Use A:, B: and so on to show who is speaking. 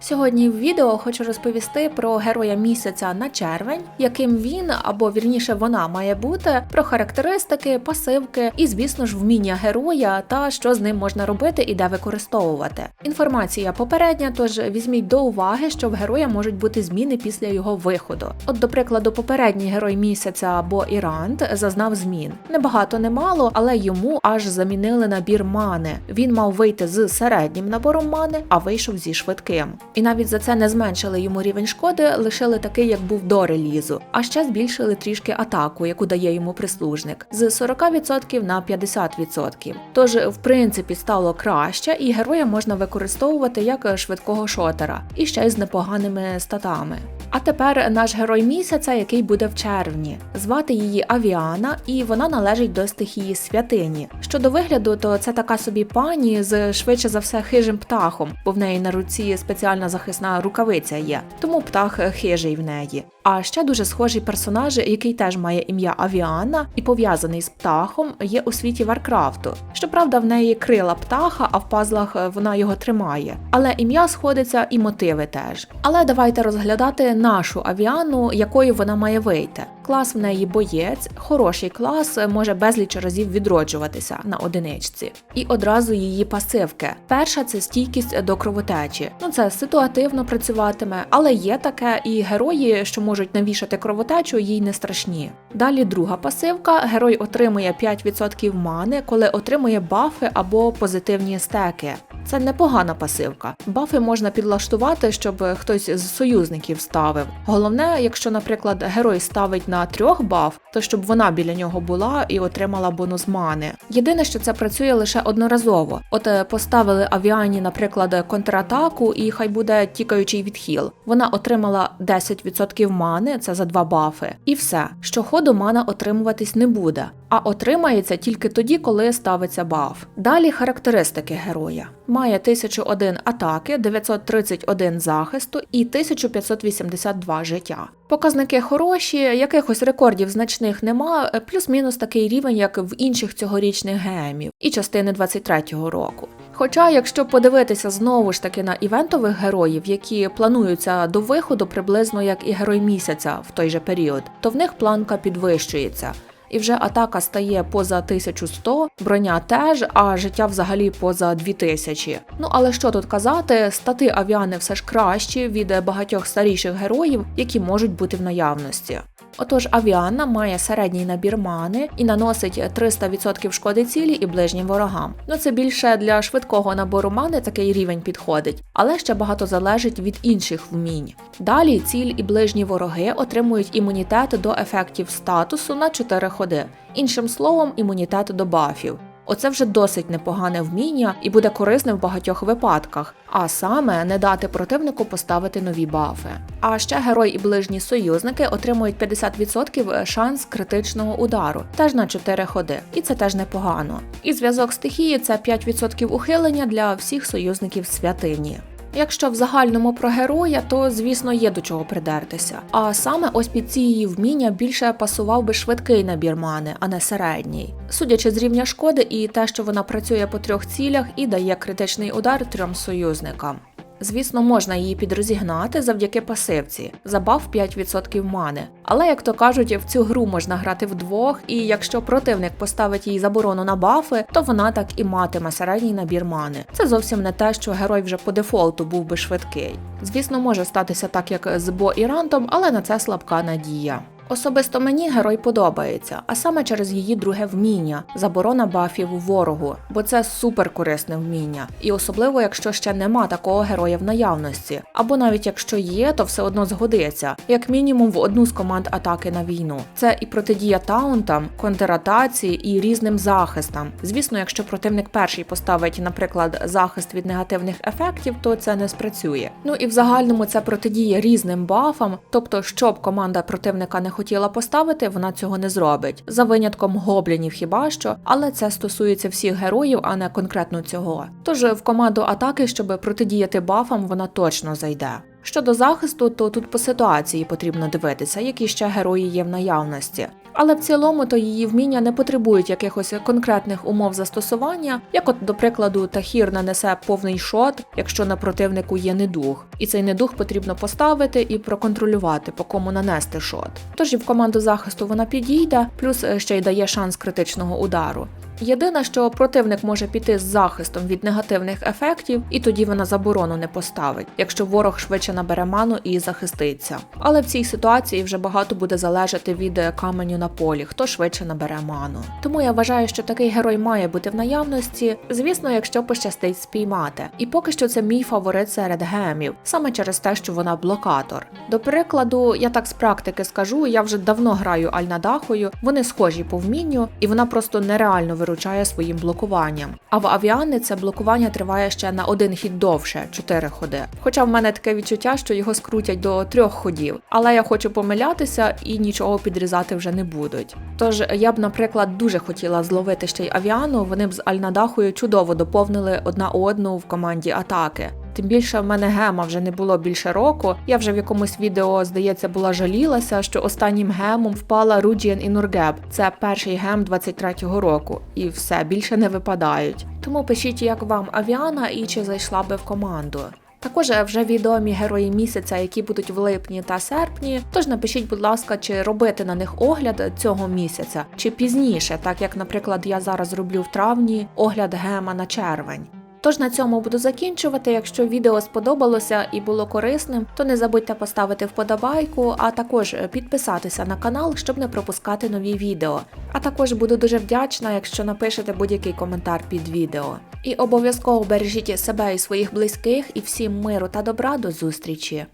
A: Сьогодні в відео хочу розповісти про героя місяця на червень, яким він або вірніше вона має бути, про характеристики, пасивки і, звісно ж, вміння героя та що з ним можна робити і де використовувати. Інформація попередня, тож візьміть до уваги, що в героя можуть бути зміни після його виходу. От, до прикладу, попередній герой місяця або Ірант зазнав змін. Небагато, немало, але йому аж замінили набір мани. Він мав вийти з середнім набором мани, а вийшов зі швидким. І навіть за це не зменшили йому рівень шкоди, лишили такий, як був до релізу. А ще збільшили трішки атаку, яку дає йому прислужник, з 40% на 50%. Тож, в принципі, стало краще, і героя можна використовувати як швидкого шотера, і ще й з непоганими статами. А тепер наш герой місяця, який буде в червні. Звати її Авіана, і вона належить до стихії святині. Щодо вигляду, то це така собі пані з швидше за все хижим птахом, бо в неї на руці спеціальна захисна рукавиця є, тому птах хижий в неї. А ще дуже схожий персонаж, який теж має ім'я Авіана і пов'язаний з птахом, є у світі Варкрафту. Щоправда, в неї крила птаха, а в пазлах вона його тримає. Але ім'я сходиться і мотиви теж. Але давайте розглядати нашу авіану, якою вона має вийти. Клас в неї боєць, хороший клас, може безліч разів відроджуватися на одиничці. І одразу її пасивки. Перша це стійкість до кровотечі. Ну це ситуативно працюватиме, але є таке, і герої, що можуть навішати кровотечу, їй не страшні. Далі друга пасивка. Герой отримує 5% мани, коли отримує бафи або позитивні стеки. Це непогана пасивка. Бафи можна підлаштувати, щоб хтось з союзників ставив. Головне, якщо, наприклад, герой ставить на трьох баф, то щоб вона біля нього була і отримала бонус мани. Єдине, що це працює лише одноразово. От е, поставили авіані, наприклад, контратаку, і хай буде тікаючий відхіл. Вона отримала 10% мани, це за два бафи, і все. Щоходу мана отримуватись не буде, а отримається тільки тоді, коли ставиться баф. Далі характеристики героя. Має 1001 атаки, 931 захисту і 1582 життя. Показники хороші, якихось рекордів значних нема, е, плюс-мінус такий рівень, як в інших цьогорічних гемів і частини 23-го року. Хоча, якщо подивитися знову ж таки на івентових героїв, які плануються до виходу приблизно як і герой місяця в той же період, то в них планка підвищується. І вже атака стає поза 1100, броня теж, а життя взагалі поза 2000. Ну але що тут казати, стати авіани все ж кращі від багатьох старіших героїв, які можуть бути в наявності. Отож, авіана має середній набір мани і наносить 300% шкоди цілі і ближнім ворогам. Ну це більше для швидкого набору мани такий рівень підходить, але ще багато залежить від інших вмінь. Далі ціль і ближні вороги отримують імунітет до ефектів статусу на 4 ходи, іншим словом, імунітет до бафів. Оце вже досить непогане вміння і буде корисне в багатьох випадках, а саме не дати противнику поставити нові бафи. А ще герой і ближні союзники отримують 50% шанс критичного удару, теж на 4 ходи, і це теж непогано. І зв'язок стихії це 5% ухилення для всіх союзників святині. Якщо в загальному про героя, то звісно є до чого придертися. А саме ось під ці її вміння більше пасував би швидкий набір мани, а не середній. Судячи з рівня шкоди і те, що вона працює по трьох цілях і дає критичний удар трьом союзникам. Звісно, можна її підрозігнати завдяки пасивці, забав 5% мани. Але, як то кажуть, в цю гру можна грати вдвох, і якщо противник поставить їй заборону на бафи, то вона так і матиме середній набір мани. Це зовсім не те, що герой вже по дефолту був би швидкий. Звісно, може статися так, як з Бо і Рантом, але на це слабка надія. Особисто мені герой подобається, а саме через її друге вміння заборона бафів ворогу, бо це супер корисне вміння, і особливо, якщо ще нема такого героя в наявності, або навіть якщо є, то все одно згодиться, як мінімум в одну з команд атаки на війну. Це і протидія таунтам, контратації і різним захистам. Звісно, якщо противник перший поставить, наприклад, захист від негативних ефектів, то це не спрацює. Ну і в загальному це протидія різним бафам, тобто, щоб команда противника не хотіла поставити, вона цього не зробить. За винятком гоблінів хіба що, але це стосується всіх героїв, а не конкретно цього. Тож в команду атаки, щоб протидіяти бафам, вона точно зайде. Щодо захисту, то тут по ситуації потрібно дивитися, які ще герої є в наявності. Але в цілому то її вміння не потребують якихось конкретних умов застосування, як от, до прикладу, Тахір нанесе повний шот, якщо на противнику є недух, і цей недух потрібно поставити і проконтролювати, по кому нанести шот. Тож і в команду захисту вона підійде, плюс ще й дає шанс критичного удару. Єдине, що противник може піти з захистом від негативних ефектів, і тоді вона заборону не поставить, якщо ворог швидше набере ману і захиститься. Але в цій ситуації вже багато буде залежати від е, каменю на полі, хто швидше набере ману. Тому я вважаю, що такий герой має бути в наявності, звісно, якщо пощастить спіймати. І поки що це мій фаворит серед гемів, саме через те, що вона блокатор. До прикладу, я так з практики скажу, я вже давно граю Альнадахою, вони схожі по вмінню, і вона просто нереально виручає своїм блокуванням. А в авіани це блокування триває ще на один хід довше 4 ходи. Хоча в мене таке відчуття, що його скрутять до трьох ходів, але я хочу помилятися і нічого підрізати вже не будуть. Тож я б, наприклад, дуже хотіла зловити ще й авіану. Вони б з Альнадахою чудово доповнили одна одну в команді атаки. Тим більше в мене гема вже не було більше року. Я вже в якомусь відео, здається, була жалілася, що останнім гемом впала Руджієн і Нургеб. Це перший гем 23-го року, і все більше не випадають. Тому пишіть, як вам авіана і чи зайшла би в команду. Також вже відомі герої місяця, які будуть в липні та серпні. Тож напишіть, будь ласка, чи робити на них огляд цього місяця, чи пізніше, так як, наприклад, я зараз роблю в травні огляд гема на червень. Тож на цьому буду закінчувати. Якщо відео сподобалося і було корисним, то не забудьте поставити вподобайку, а також підписатися на канал, щоб не пропускати нові відео. А також буду дуже вдячна, якщо напишете будь-який коментар під відео. І обов'язково бережіть себе і своїх близьких, і всім миру та добра до зустрічі!